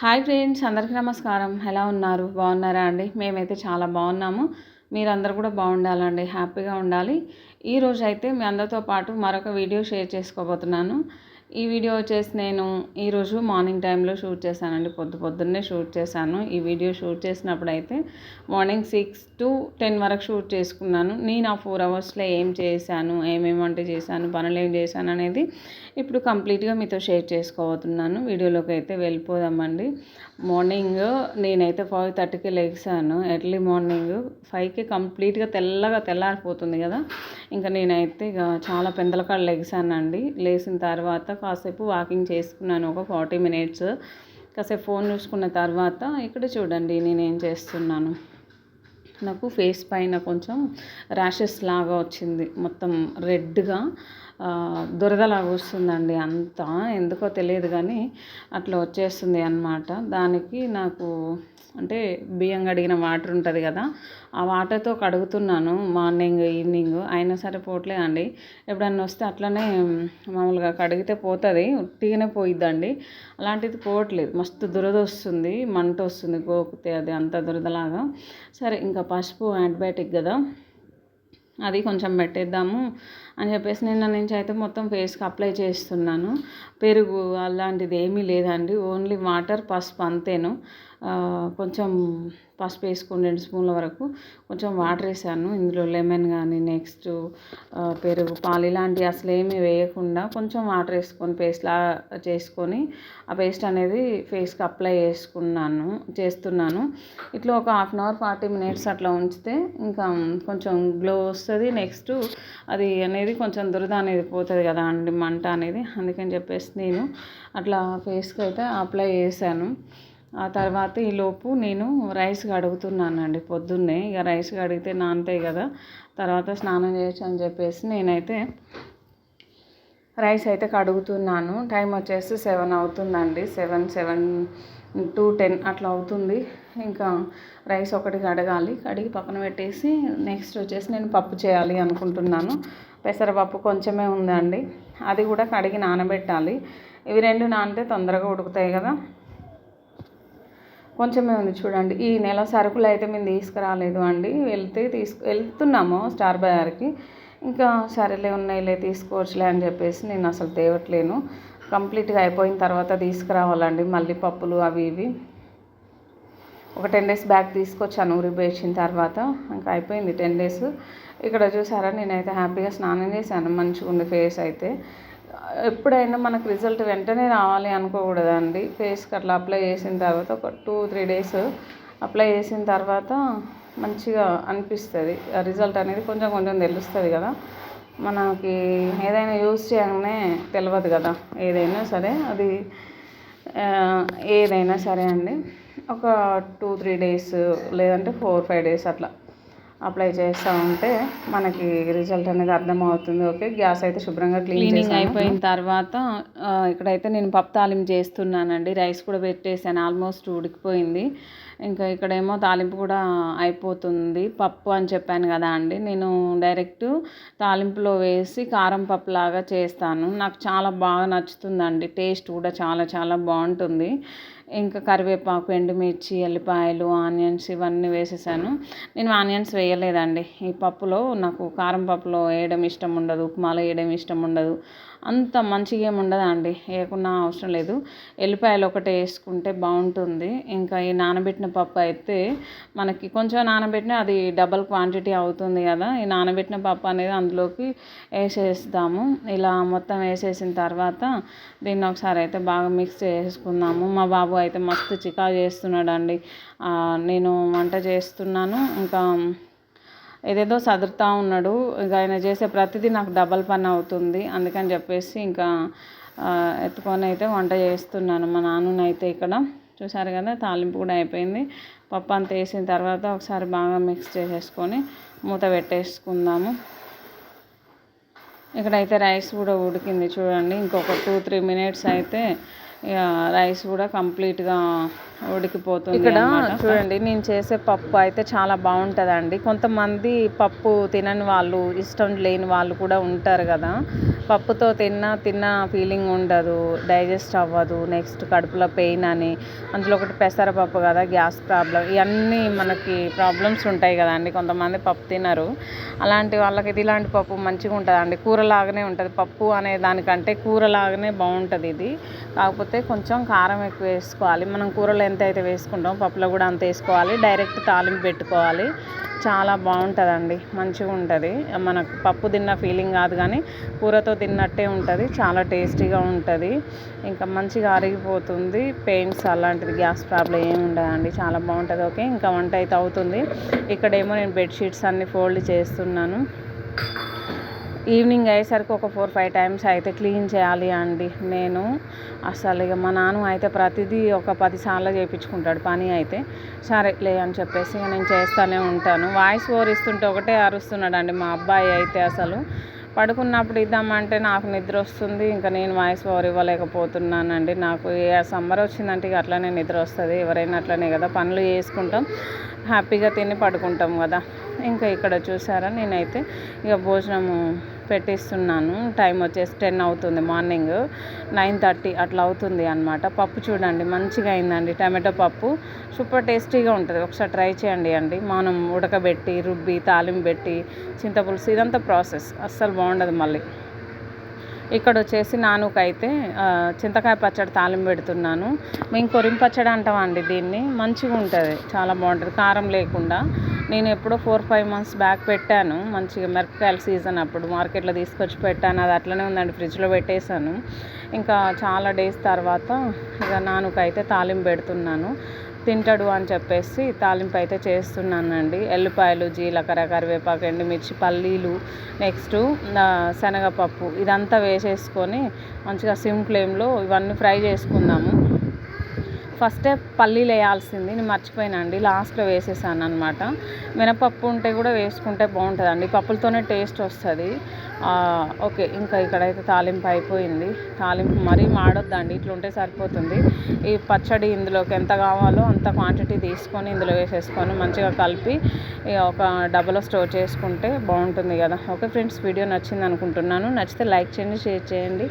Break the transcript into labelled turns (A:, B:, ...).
A: Hi friends అందరికీ నమస్కారం. ఎలా ఉన్నారు? బాగున్నారా అండి? మేమైతే చాలా బాగున్నాము. మీరందరూ కూడా బాగుండాలండి. హ్యాపీగా ఉండాలి. ఈరోజు అయితే మీ అందరితో పాటు మరొక వీడియో షేర్ చేసుకోబోతున్నాను. ఈ వీడియో వచ్చేసి నేను ఈరోజు మార్నింగ్ టైంలో షూట్ చేశానండి. పొద్దు పొద్దున్నే షూట్ చేశాను. ఈ వీడియో షూట్ చేసినప్పుడు అయితే మార్నింగ్ సిక్స్ టు టెన్ వరకు షూట్ చేసుకున్నాను. నేను ఆ ఫోర్ అవర్స్లో ఏం చేశాను? ఏమేమి వంట చేశాను? పనులు ఏం చేశాను అనేది ఇప్పుడు కంప్లీట్గా మీతో షేర్ చేసుకోబోతున్నాను. వీడియోలోకి అయితే వెళ్ళిపోదామండి. మార్నింగ్ నేనైతే ఫైవ్ థర్టీకి లెగ్సాను ఎర్లీ మార్నింగ్ ఫైవ్కి కంప్లీట్గా తెల్లగా తెల్లారిపోతుంది కదా. ఇంకా నేనైతే ఇక చాలా పెందలకాడ లెగ్సానండి లేచిన తర్వాత కాసేపు వాకింగ్ చేసుకున్నాను ఒక ఫార్టీ మినిట్స్. కాసేపు ఫోన్ చూసుకున్న తర్వాత ఇక్కడ చూడండి నేను ఏం చేస్తున్నాను. నాకు ఫేస్ పైన కొంచెం ర్యాషెస్ లాగా వచ్చింది. మొత్తం రెడ్గా. దురదలాగా వస్తుందండి అంతా. ఎందుకో తెలియదు కానీ అట్లా వచ్చేస్తుంది అనమాట దానికి నాకు అంటే బియ్యం కడిగిన వాటర్ ఉంటుంది కదా ఆ వాటర్తో కడుగుతున్నాను మార్నింగ్ ఈవినింగ్. అయినా సరే పోవట్లేదండి. ఎప్పుడన్నా వస్తే అట్లనే మామూలుగా కడిగితే పోతుంది ఉట్టిగానే పోయిద్దండి. అలాంటిది పోవట్లేదు. మస్తు దురద వస్తుంది మంట వస్తుంది గోకితే అది అంత దురదలాగా. సరే ఇంకా పసుపు యాంటీబయాటిక్ కదా అది కొంచెం పెట్టేద్దాము. అని చెప్పేసి నిన్న నుంచి అయితే మొత్తం ఫేస్కి అప్లై చేస్తున్నాను. పెరుగు అలాంటిది ఏమీ లేదండి. ఓన్లీ వాటర్ పసుపు అంతేను. కొంచెం పసుపు వేసుకుని రెండు స్పూన్ల వరకు కొంచెం వాటర్ వేసాను. ఇందులో లెమన్ కానీ నెక్స్ట్ పెరుగు పాలు ఇలాంటివి అసలు ఏమీ వేయకుండా కొంచెం వాటర్ వేసుకొని పేస్ట్లా చేసుకొని ఆ పేస్ట్ అనేది ఫేస్కి అప్లై చేసుకున్నాను చేస్తున్నాను. ఇట్లా ఒక half an hour forty minutes అట్లా ఉంచితే ఇంకా కొంచెం గ్లో వస్తుంది. నెక్స్ట్ అది అనేది కొంచెం దురద అనేది పోతుంది కదా అండి మంట అనేది. అందుకని చెప్పేసి నేను అట్లా ఫేస్కి అయితే అప్లై చేశాను. ఆ తర్వాత ఈలోపు నేను రైస్ కడుగుతున్నానండి పొద్దున్నే. ఇక రైస్ కడిగితే నానతాయి కదా. తర్వాత స్నానం చేయొచ్చు అని చెప్పేసి నేనైతే రైస్ అయితే కడుగుతున్నాను. టైం వచ్చేసి సెవెన్ అవుతుందండి. సెవెన్ సెవెన్ టూ టెన్ అట్లా అవుతుంది. ఇంకా రైస్ ఒకటి కడగాలి. కడిగి పక్కన పెట్టేసి నెక్స్ట్ వచ్చేసి నేను పప్పు చేయాలి అనుకుంటున్నాను. పెసరపప్పు కొంచెమే ఉందండి. అది కూడా కడిగి నానబెట్టాలి. ఇవి రెండు నానితే తొందరగా ఉడుకుతాయి కదా. కొంచెమే ఉంది చూడండి. ఈ నెల సరుకులు అయితే మేము తీసుకురాలేదు అండి. వెళ్తే తీసుకు వెళ్తున్నాము స్టార్ బజార్కి. ఇంకా సరేలే ఉన్నాయిలే తీసుకోవచ్చులే అని చెప్పేసి నేను అసలు తేవట్లేను. కంప్లీట్గా అయిపోయిన తర్వాత తీసుకురావాలండి మళ్ళీ పప్పులు అవి ఇవి. ఒక టెన్ డేస్ బ్యాక్ తీసుకొచ్చాను ఊరిపోయించిన తర్వాత. ఇంకా అయిపోయింది టెన్ డేస్. ఇక్కడ చూసారా నేనైతే హ్యాపీగా స్నానం చేశాను మంచిగా ఉంది ఫేస్ అయితే. ఎప్పుడైనా మనకు రిజల్ట్ వెంటనే రావాలి అనుకోకూడదండి. ఫేస్కి అట్లా అప్లై చేసిన తర్వాత ఒక టూ త్రీ డేస్ అప్లై చేసిన తర్వాత మంచిగా అనిపిస్తుంది. రిజల్ట్ అనేది కొంచెం కొంచెం తెలుస్తుంది కదా. మనకి ఏదైనా యూస్ చేయగానే తెలియదు కదా. ఏదైనా సరే అది ఏదైనా సరే అండి. ఒక టూ త్రీ డేస్ లేదంటే ఫోర్ ఫైవ్ డేస్ అట్లా. అప్లై చేస్తూ ఉంటే మనకి రిజల్ట్ అనేది అర్థమవుతుంది. ఓకే గ్యాస్ అయితే శుభ్రంగా క్లీనింగ్ అయిపోయిన తర్వాత ఇక్కడైతే నేను పప్పు తాలింపు చేస్తున్నానండి. రైస్ కూడా పెట్టేసాను ఆల్మోస్ట్ ఉడికిపోయింది. ఇంకా ఇక్కడేమో తాలింపు కూడా అయిపోతుంది. పప్పు అని చెప్పాను కదా అండి. నేను డైరెక్ట్ తాలింపులో వేసి కారం పప్పు లాగా చేస్తాను. నాకు చాలా బాగా నచ్చుతుందండి. టేస్ట్ కూడా చాలా చాలా బాగుంటుంది. ఇంకా కరివేపాకు ఎండుమిర్చి ఎల్లిపాయలు ఆనియన్స్ ఇవన్నీ వేసేసాను. నేను ఆనియన్స్ వేయలేదండి ఈ పప్పులో నాకు కారం పప్పులో వేయడం ఇష్టం ఉండదు ఉప్మాలో వేయడం ఇష్టం ఉండదు. అంత మంచిగా ఏమి ఉండదండి. వేయకుండా అవసరం లేదు. ఎల్లిపాయలు ఒకటే వేసుకుంటే బాగుంటుంది. ఇంకా ఈ నానబెట్టిన పప్పు అయితే మనకి కొంచెం నానబెట్టిన అది డబల్ క్వాంటిటీ అవుతుంది కదా. ఈ నానబెట్టిన పప్పు అనేది అందులోకి వేసేస్తాము. ఇలా మొత్తం వేసేసిన తర్వాత దీన్ని ఒకసారి అయితే బాగా మిక్స్ చేసుకుందాము. మా బాబు అయితే మస్తు చికా చేస్తున్నాడు అండి నేను వంట చేస్తున్నాను. ఇంకా ఏదేదో సదురుతూ ఉన్నాడు. ఇక ఆయన చేసే ప్రతిదీ నాకు డబల్ పని అవుతుంది. అందుకని చెప్పేసి ఇంకా ఎత్తుకొని అయితే వంట చేస్తున్నాను. మా నాన్ననైతే ఇక్కడ. చూసారు కదా తాలింపు కూడా అయిపోయింది. పప్పు అంతా వేసిన తర్వాత ఒకసారి బాగా మిక్స్ చేసేసుకొని మూత పెట్టేసుకుందాము. ఇక్కడైతే రైస్ కూడా ఉడికింది చూడండి. ఇంకొక టూ త్రీ మినిట్స్ అయితే ఇక రైస్ కూడా కంప్లీట్గా ఉడికిపోతుంది ఇక్కడ చూడండి నేను చేసే పప్పు అయితే చాలా బాగుంటుందండి. కొంతమంది పప్పు తినని వాళ్ళు ఇష్టం లేని వాళ్ళు కూడా ఉంటారు కదా. పప్పుతో తిన్న తిన్న ఫీలింగ్ ఉండదు డైజెస్ట్ అవ్వదు నెక్స్ట్ కడుపులో పెయిన్ అని. అందులో ఒకటి పెసరపప్పు కదా గ్యాస్ ప్రాబ్లం. ఇవన్నీ మనకి ప్రాబ్లమ్స్ ఉంటాయి కదండి కొంతమంది పప్పు తినరు. అలాంటి వాళ్ళకి ఇది ఇలాంటి పప్పు మంచిగా ఉంటుందండి. కూరలాగానే ఉంటుంది. పప్పు అనే దానికంటే కూరలాగానే బాగుంటుంది ఇది. కాకపోతే కొంచెం కారం ఎక్కువ వేసుకోవాలి. మనం కూరలో ఎంత అయితే వేసుకుంటామో పప్పులో కూడా అంత వేసుకోవాలి. డైరెక్ట్ తాలింపు పెట్టుకోవాలి. చాలా బాగుంటుందండి. మంచిగా ఉంటుంది. మనకు పప్పు తిన్న ఫీలింగ్ కాదు కానీ కూరతో తిన్నట్టే ఉంటుంది. చాలా టేస్టీగా ఉంటుంది. ఇంకా మంచిగా అరిగిపోతుంది. పెయిన్స్ అలాంటిది గ్యాస్ ప్రాబ్లం ఏమి ఉండదండి. చాలా బాగుంటుంది. ఓకే ఇంకా వంట అయితే అవుతుంది. ఇక్కడేమో నేను బెడ్షీట్స్ అన్నీ ఫోల్డ్ చేస్తున్నాను. ఈవినింగ్ అయ్యేసరికి ఒక ఫోర్ ఫైవ్ టైమ్స్ అయితే క్లీన్ చేయాలి అండి నేను. అసలు ఇక మా నాన్న అయితే ప్రతిదీ ఒక పది సార్లు చేయించుకుంటాడు పని అయితే. సరే లే అని చెప్పేసి నేను చేస్తూనే ఉంటాను. వాయిస్ ఓవర్ ఇస్తుంటే ఒకటే అరుస్తున్నాడు అండి మా అబ్బాయి అయితే అసలు. పడుకున్నప్పుడు ఇద్దామంటే నాకు నిద్ర వస్తుంది ఇంకా నేను వాయిస్ ఓవర్ ఇవ్వలేకపోతున్నానండి. నాకు ఏ సమ్మర్ వచ్చిందంటే ఇక అట్లనే నిద్ర వస్తుంది. ఎవరైనా అట్లనే కదా పనులు చేసుకుంటాం హ్యాపీగా తిని పడుకుంటాం కదా. ఇంకా ఇక్కడ చూసారా నేనైతే ఇక భోజనము పెట్టిస్తున్నాను. టైం వచ్చేసి టెన్ అవుతుంది మార్నింగ్. నైన్ థర్టీ అట్లా అవుతుంది అనమాట పప్పు చూడండి మంచిగా అయిందండి. టమాటో పప్పు సూపర్ టేస్టీగా ఉంటుంది. ఒకసారి ట్రై చేయండి అండి. మనం ఉడకబెట్టి రుబ్బి తాలింపు పెట్టి చింతపులుసు ఇదంతా ప్రాసెస్. అస్సలు బాగుండదు మళ్ళీ. ఇక్కడ వచ్చేసి నానుకైతే చింతకాయ పచ్చడి తాలింపు పెడుతున్నాను. మేము కొరిం పచ్చడి అంటామండి దీన్ని. మంచిగా ఉంటుంది. చాలా బాగుంటుంది. కారం లేకుండా. నేను ఎప్పుడో ఫోర్ ఫైవ్ మంత్స్ బ్యాక్ పెట్టాను. మంచిగా మిరపకాయల సీజన్ అప్పుడు మార్కెట్లో తీసుకొచ్చి పెట్టాను. అది అట్లనే ఉందండి. ఫ్రిడ్జ్లో పెట్టేశాను. ఇంకా చాలా డేస్ తర్వాత ఇక నానుకైతే తాలింపు పెడుతున్నాను. తింటాడు అని చెప్పేసి తాలింపు అయితే చేస్తున్నానండి. ఎల్లిపాయలు జీలకర్ర కరివేపాకు ఎండుమిర్చి పల్లీలు నెక్స్ట్ శనగపప్పు. ఇదంతా వేసేసుకొని మంచిగా సిమ్ ఫ్లేమ్లో ఇవన్నీ ఫ్రై చేసుకుందాము. ఫస్టే పల్లీలు వేయాల్సింది నేను మర్చిపోయినండి లాస్ట్లో వేసేసాను అనమాట మినపప్పు ఉంటే కూడా వేసుకుంటే బాగుంటుందండి. పప్పులతోనే టేస్ట్ వస్తుంది. ఓకే ఇంకా ఇక్కడైతే తాలింపు అయిపోయింది. తాలింపు మరీ మాడొద్దండి. ఇట్లా ఉంటే సరిపోతుంది. ఈ పచ్చడి ఇందులోకి ఎంత కావాలో అంత క్వాంటిటీ తీసుకొని ఇందులో వేసేసుకొని మంచిగా కలిపి ఒక డబ్బాలో స్టోర్ చేసుకుంటే బాగుంటుంది కదా. ఓకే ఫ్రెండ్స్ వీడియో నచ్చింది అనుకుంటున్నాను. నచ్చితే లైక్ చేయండి షేర్ చేయండి.